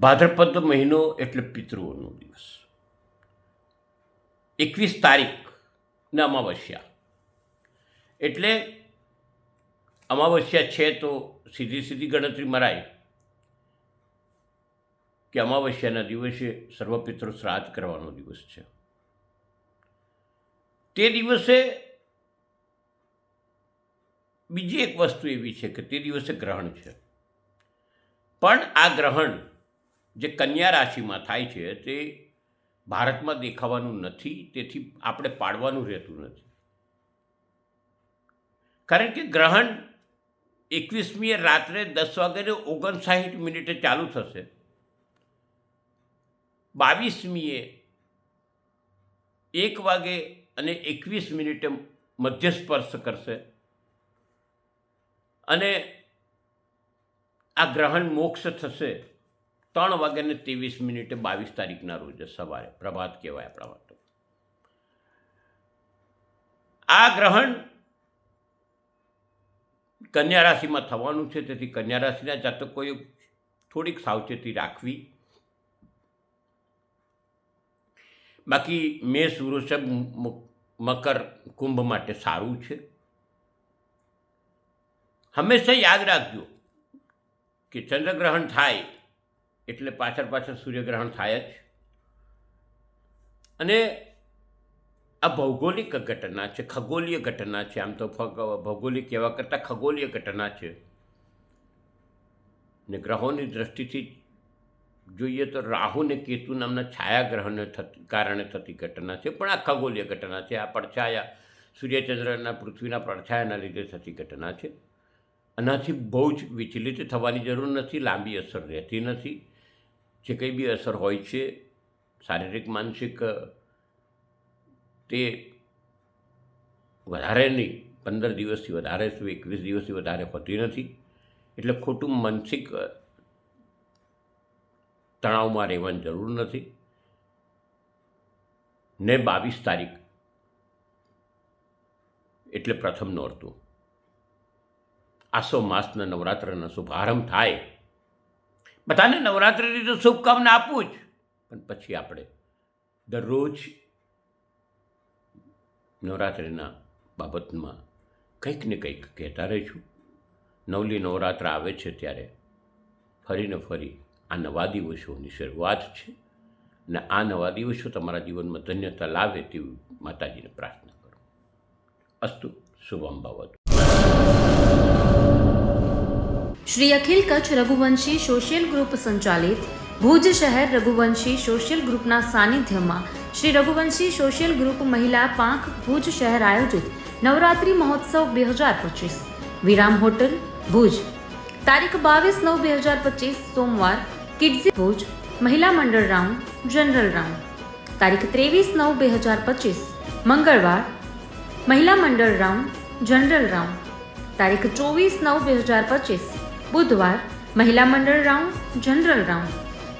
ભાદ્રપદ મહિનો એટલે પિતૃઓનો દિવસ. એકવીસ તારીખના અમાવસ્યા. એટલે અમાવસ્યા છે તો સીધી સીધી ગણતરી મરાય કે અમાવસ્યાના દિવસે સર્વપિતૃ શ્રાદ્ધ કરવાનો દિવસ છે. તે દિવસે બીજી એક વસ્તુ એવી છે કે તે દિવસે ગ્રહણ છે. પણ આ ગ્રહણ જે કન્યા રાશિમાં થાય છે તે ભારતમાં દેખાવાનું નથી, તેથી આપણે પાડવાનું રહેતું નથી. કારણ કે ગ્રહણ એકવીસમીએ રાત્રે દસ વાગ્યે ઓગણસાઠ મિનિટે ચાલુ થશે. બાવીસમીએ એક વાગે અને એકવીસ મિનિટે મધ્ય સ્પર્શ કરશે. અને આ ગ્રહણ મોક્ષ થશે. ત્રણ વાગ્યાને ત્રેવીસ મિનિટે બાવીસ તારીખના રોજ સવારે. પ્રભાત કહેવાય આપણા માટે. આ ગ્રહણ કન્યા રાશિમાં થવાનું છે, તેથી કન્યા રાશિના જાતકોએ થોડીક સાવચેતી રાખવી. બાકી મેષ, વૃષભ મકર, કુંભ માટે સારું છે. હંમેશા યાદ રાખજો કે ચંદ્રગ્રહણ થાય એટલે પાછળ પાછળ સૂર્યગ્રહણ થાય જ. અને આ ભૌગોલિક ઘટના છે, ખગોલીય ઘટના છે, આમ તો ભૌગોલિક કહેવા કરતાં ખગોલીય ઘટના છે. ને ગ્રહોની દ્રષ્ટિથી જોઈએ તો રાહુ ને કેતુ નામના છાયાગ્રહણને થતી, કારણે થતી ઘટના છે, પણ આ ખગોલીય ઘટના છે. આ પડછાયા સૂર્યચંદ્રના પૃથ્વીના પડછાયાના લીધે થતી ઘટના છે. આનાથી બહુ જ વિચલિત થવાની જરૂર નથી, લાંબી અસર રહેતી નથી. જે કંઈ બી અસર હોય છે, શારીરિક, માનસિક તે વધારે નહીં. પંદર દિવસથી વધારે એકવીસ દિવસથી વધારે હોતી નથી. એટલે ખોટું માનસિક તણાવમાં રહેવાની જરૂર નથી. ને બાવીસ તારીખ એટલે પ્રથમ નોરતું. આસો માસના નવરાત્રનો શુભારંભ થાય બધાને નવરાત્રિની તો શુભકામના આપું જ. પણ પછી આપણે દરરોજ નવરાત્રિના બાબતમાં કંઈક ને કંઈક કહેતા રહીશું. નવલી નવરાત્ર આવે છે ત્યારે ફરીને ફરી આ નવા દિવસોની શરૂઆત છે અને આ નવા દિવસો તમારા જીવનમાં ધન્યતા લાવે તેવી માતાજીને પ્રાર્થના કરો. અસ્તુ, શુભમ ભવતુ. શ્રી અખિલ કચ્છ રઘુવંશી સોશિયલ ગ્રુપ સંચાલિત ભુજ શહેર રઘુવંશી સોશિયલ ગ્રુપના સાનિધ્યમાં શ્રી રઘુવંશી સોશિયલ ગ્રુપ મહિલા પાંખ ભુજ શહેર આયોજિત નવરાત્રિ મહોત્સવ બે હજાર પચીસ. વિરામ હોટલ, ભુજ. તારીખ બાવીસ નવ બે હજાર પચીસ, સોમવાર કિડઝી ભુજ, મહિલા મંડળ રાઉન્ડ જનરલ રાઉન્ડ. તારીખ ત્રેવીસ નવ બે હજાર પચીસ, મંગળવાર, મહિલા મંડળ રાઉન્ડ જનરલ રાઉન્ડ. તારીખ ચોવીસ નવ બે હજાર પચીસ બુધવાર, મહિલા મંડળ રાઉન્ડ, જનરલ રાઉન્ડ.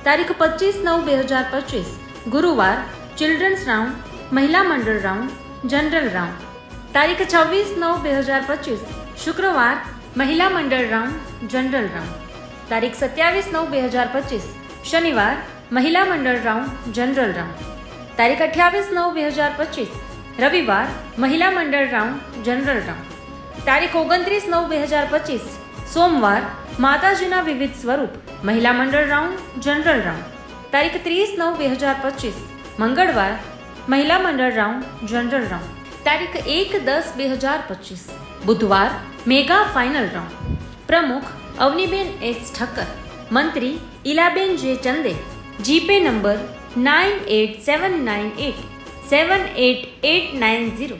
તારીખ પચીસ નવ બે હજાર પચીસ. ગુરુવાર ચિલ્ડ્રન્સ રાઉન્ડ, મહિલા મંડળ રાઉન્ડ, જનરલ રાઉન્ડ. તારીખ છવ્વીસ નવ બે હજાર પચીસ. શુક્રવાર, મહિલા મંડળ રાઉન્ડ, જનરલ રાઉન્ડ. તારીખ સત્યાવીસ નવ બે હજાર પચીસ. શનિવાર, મહિલા મંડળ રાઉન્ડ, જનરલ રાઉન્ડ. તારીખ અઠ્યાવીસ નવ બે હજાર પચીસ. રવિવાર, મહિલા મંડળ રાઉન્ડ, જનરલ રાઉન્ડ. તારીખ ઓગણત્રીસ નવ બે હજાર પચીસ. સોમવાર માતાજીના વિવિધ સ્વરૂપ, મહિલા મંડળ રાઉન્ડ, જનરલ રાઉન્ડ. તારીખ ત્રીસ નવ બે હજાર પચીસ, મંગળવાર મહિલા મંડળ રાઉન્ડ, જનરલ રાઉન્ડ. તારીખ એક દસ બે હજાર પચીસ, બુધવાર મેગા ફાઇનલ રાઉન્ડ. પ્રમુખ અવનીબેન એસ ઠક્કર, મંત્રી Ilaben J Chande, GPay number nine eight seven nine eight, seven eight eight nine zero.